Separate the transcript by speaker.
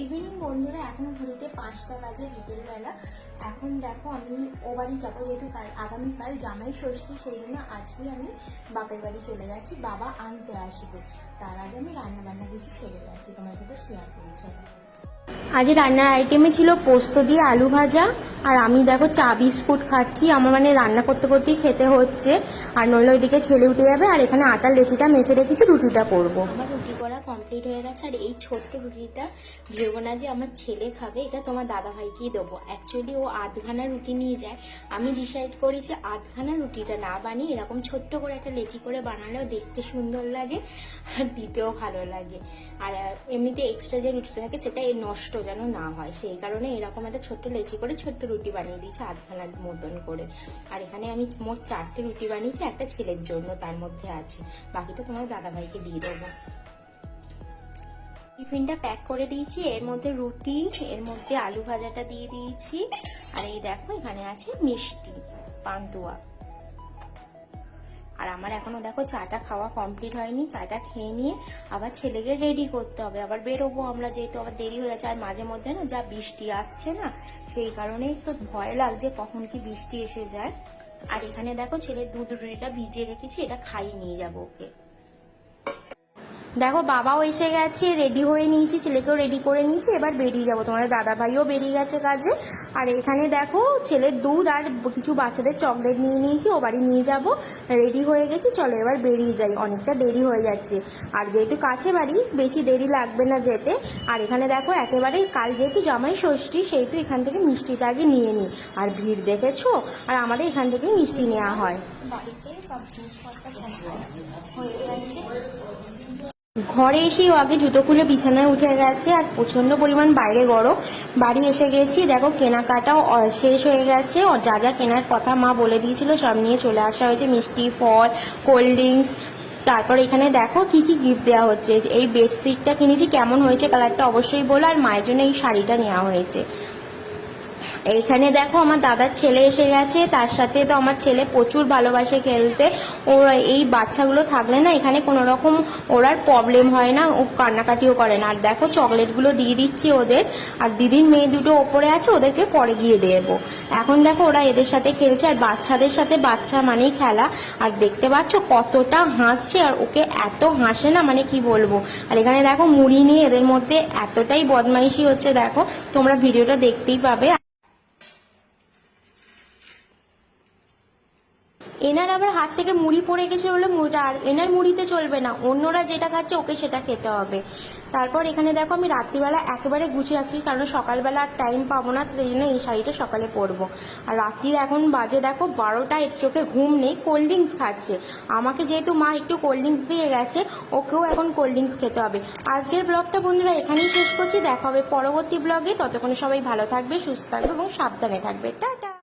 Speaker 1: Evening বন্ধুরা এখন ঘুরিতে পাঁচটা বাজে বিকেলবেলা। এখন দেখো আমি ও বাড়ি যাব যেহেতু কাল আগামীকাল জামাই ষষ্ঠী সেই জন্য আজকে আমি বাপের বাড়ি চলে যাচ্ছি বাবা আনতে আসবে। তার আগে আমি রান্না বান্না কিছু সেরে যাচ্ছি তোমার সাথে শেয়ার করি চলো। আজ রান্নার আইটেমে ছিল পোস্ত দিয়ে আলু ভাজা আর আমি দেখো চা বিস্কুট খাচ্ছি আমার মানে রান্না করতে করতেই খেতে হচ্ছে আর নইলে ওইদিকে ছেলে উঠে যাবে আর এখানে আটার লেচিটা মেখে রেখেছি রুটিটা করব। কমপ্লিট হয়ে গেছে। আর এই ছোট্ট রুটিটা ভেবো না যে আমার ছেলে খাবে, এটা তোমার দাদা ভাইকেই দেবো। অ্যাকচুয়ালি ও আধখানা রুটি নিয়ে যায়। আমি ডিসাইড করি যে আধখানা রুটিটা না বানিয়ে এরকম ছোট্ট করে একটা লেচি করে বানালেও দেখতে সুন্দর লাগে আর দিতেও ভালো লাগে। আর এমনিতে এক্সট্রা যে রুটিটা থাকে সেটা নষ্ট যেন না হয়। সেই কারণে এরকম একটা ছোট্ট লেচি করে ছোট্ট রুটি বানিয়ে দিয়েছি আধখানার মতন করে। আর এখানে আমি মোট চারটে রুটি বানিয়েছি, একটা ছেলের জন্য তার মধ্যে আছে। বাকিটা তোমার দাদা ভাইকে দিয়ে দেবো। টিফিনটা প্যাক করে দিয়েছি। এর মধ্যে রুটি, এর মধ্যে আলু ভাজাটা দিয়ে দিয়েছি। আর এই দেখো, এখানে আছে মিষ্টি, পান্তুয়া। আর আমার এখনও দেখো চাটা খাওয়া কমপ্লিট হয়নি, চাটা খেয়ে নিয়ে আবার ছেলেকে রেডি করতে হবে। আবার বেরোবো আমরা, যেহেতু আবার দেরি হয়ে যাচ্ছে। আর মাঝে মধ্যে না যা বৃষ্টি আসছে না, সেই কারণেই তো ভয় লাগছে কখন কি বৃষ্টি এসে যায়। আর এখানে দেখো ছেলের দুধ রুটিটা ভিজিয়ে রেখেছি, এটা খাইয়ে নিয়ে যাব ওকে। দেখো, বাবাও এসে গেছে রেডি হয়ে নিয়েছি, ছেলেকেও রেডি করে নিয়েছি, এবার বেরিয়ে যাব। তোমাদের দাদা ভাইও বেরিয়ে গেছে কাজে। আর এখানে দেখো, ছেলের দুধ আর কিছু বাচ্চাদের চকলেট নিয়ে নিয়েছি, ও বাড়ি নিয়ে যাব। রেডি হয়ে গেছি, চলো এবার বেরিয়ে যাই। অনেকটা দেরি হয়ে যাচ্ছে। আর যেহেতু কাছে বাড়ি, বেশি দেরি লাগবে না যেতে। আর এখানে দেখো একেবারে কাল যেহেতু জামাই ষষ্ঠী, সেহেতু এখান থেকে মিষ্টিটা আগে নিয়ে নিই আর ভিড় দেখেছ? আর আমাদের এখান থেকে মিষ্টি নেওয়া হয়। হয়ে গেছে ঘরে এসেই আগে জুতো খুলে বিছানায় উঠে গেছে আর প্রচণ্ড পরিমাণ বাইরে গরম। বাড়ি এসে গেছি, দেখো কেনাকাটাও শেষ হয়ে গেছে। যা যা কেনার কথা মা বলে দিয়েছিল সব নিয়ে চলে আসা হয়েছে। মিষ্টি, ফল কোল্ড ড্রিঙ্কস তারপর এখানে দেখো কি কি গিফট দেওয়া হচ্ছে। এই বেডশিটটা কিনেছি, কেমন হয়েছে কালারটা অবশ্যই বলো। আর মায়ের জন্য এই শাড়িটা নেওয়া হয়েছে। এইখানে দেখো আমার দাদার ছেলে এসে গেছে, তার সাথে তো আমার ছেলে প্রচুর ভালোবাসে খেলতে। ওরা এই বাচ্চাগুলো থাকলে না এখানে কোনো রকম ওরার প্রবলেম হয় না, ও কান্নাকাটিও করে না। আর দেখো চকলেটগুলো দিয়ে দিচ্ছি ওদের, আর দিদির মেয়ে দুটো ওপরে আছে, ওদেরকে পরে গিয়ে দেবো। এখন দেখো ওরা এদের সাথে খেলছে, আর বাচ্চাদের সাথে বাচ্চা মানেই খেলা। আর দেখতে পাচ্ছ কতটা হাসছে, আর ওকে এত হাসে না মানে কি বলব? আর এখানে দেখো মুড়ি নিয়ে এদের মধ্যে এতটাই বদমাইশি হচ্ছে, দেখো, তোমরা ভিডিওটা দেখতেই পাবে। এনার আবার হাত থেকে মুড়ি পড়ে গেছে বলে মুড়িটা আর এনার মুড়িতে চলবে না। অন্যরা যেটা খাচ্ছে ওকে সেটা খেতে হবে। তারপর এখানে দেখো আমি রাত্রিবেলা একেবারে গুছিয়ে রাখছি, কারণ সকালবেলা আর টাইম পাবো না, সেই জন্য এই শাড়িটা সকালে পরবো। আর রাত্রির এখন বাজে দেখো বারোটা, এর চোখে ঘুম নেই কোল্ড ড্রিঙ্কস খাচ্ছে। আমাকে যেহেতু মা একটু কোল্ড ড্রিঙ্কস দিয়ে গেছে, ওকেও এখন কোল্ড ড্রিঙ্কস খেতে হবে। আজকের ব্লগটা বন্ধুরা এখানেই শেষ করছি, দেখা হবে পরবর্তী ব্লগে ততক্ষণ সবাই ভালো থাকবে, সুস্থ থাকবে এবং সাবধানে থাকবে। টাটা!